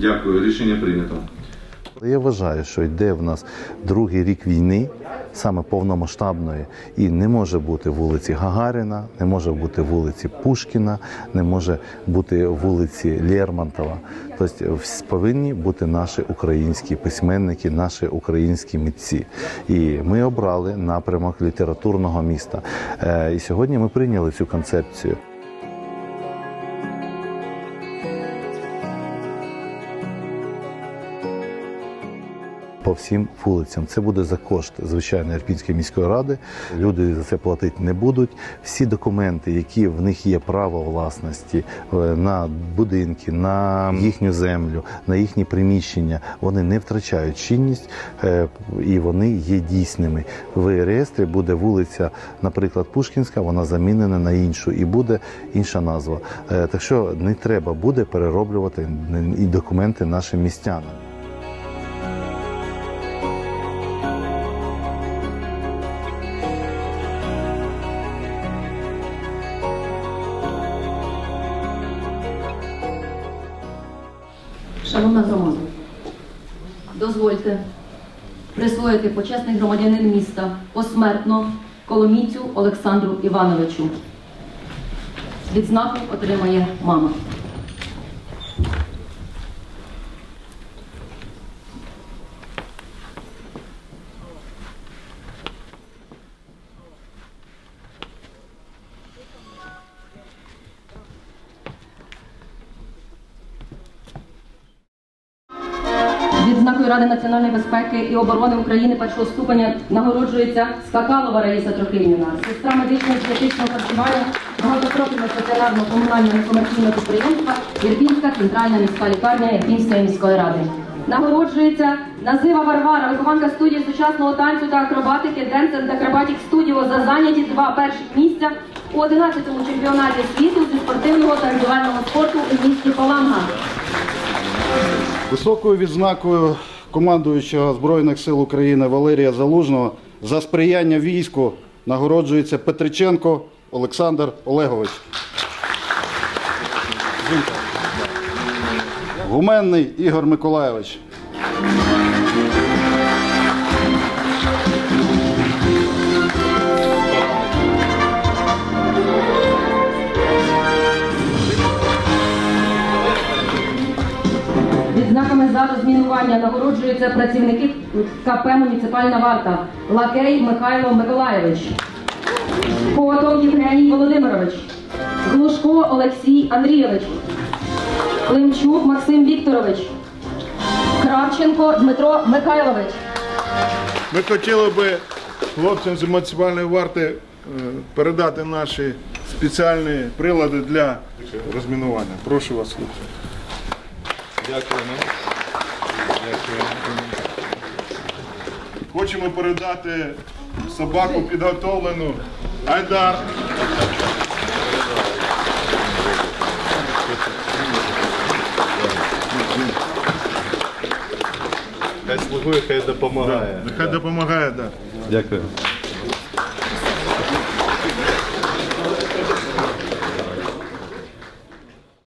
Дякую, рішення прийнято. Я вважаю, що йде в нас другий рік війни, саме повномасштабної, і не може бути вулиці Гагаріна, не може бути вулиці Пушкіна, не може бути вулиці Лермонтова. Тобто повинні бути наші українські письменники, наші українські митці. І ми обрали напрямок літературного міста. Е, І сьогодні ми прийняли цю концепцію. По всім вулицям. Це буде за кошт звичайно Ірпінської міської ради. Люди за це платити не будуть. Всі документи, які в них є право власності е, на будинки, на їхню землю, на їхні приміщення, вони не втрачають чинність е, і вони є дійсними. В реєстрі буде вулиця, наприклад, Пушкінська, вона замінена на іншу, і буде інша назва. Е, Так що не треба буде перероблювати і документи нашим містянам. Шановна громада, дозвольте присвоїти почесний громадянин міста посмертно Коломійцю Олександру Івановичу. Відзнаку отримає мама. Ради національної безпеки і оборони України першого ступеня нагороджується Скакалова Раїса Трохимівна, сестра медичного і дієтичного харчування багатопрофільного стаціонарного комунального некомерційного підприємства Ірпінська центральна міська лікарня Ірпінської міської ради. Нагороджується Назива Варвара, вихованка студії сучасного танцю та акробатики Денсен та Акробатік Студіо за зайняті два перших місця у 11-му чемпіонаті світу зі спортивного та індивідуального спорту у місті Паланга. Високою відзнакою командуючого Збройних сил України Валерія Залужного за сприяння війську нагороджується Петриченко Олександр Олегович. Гуменний Ігор Миколайович. За розмінування нагороджуються працівники КП «Муніципальна варта» Лакей Михайло Миколаєвич, Потов Євгеній Володимирович, Глушко Олексій Андрійович, Климчук Максим Вікторович, Кравченко Дмитро Михайлович. Ми хотіли би хлопцям з емоціональної варти е, передати наші спеціальні прилади для розмінування. Прошу вас, хлопці. Дякуємо. Хочемо передати собаку підготовлену Айдар. Хай слугує, хай допомагає. Хай допомагає, так. Дякую.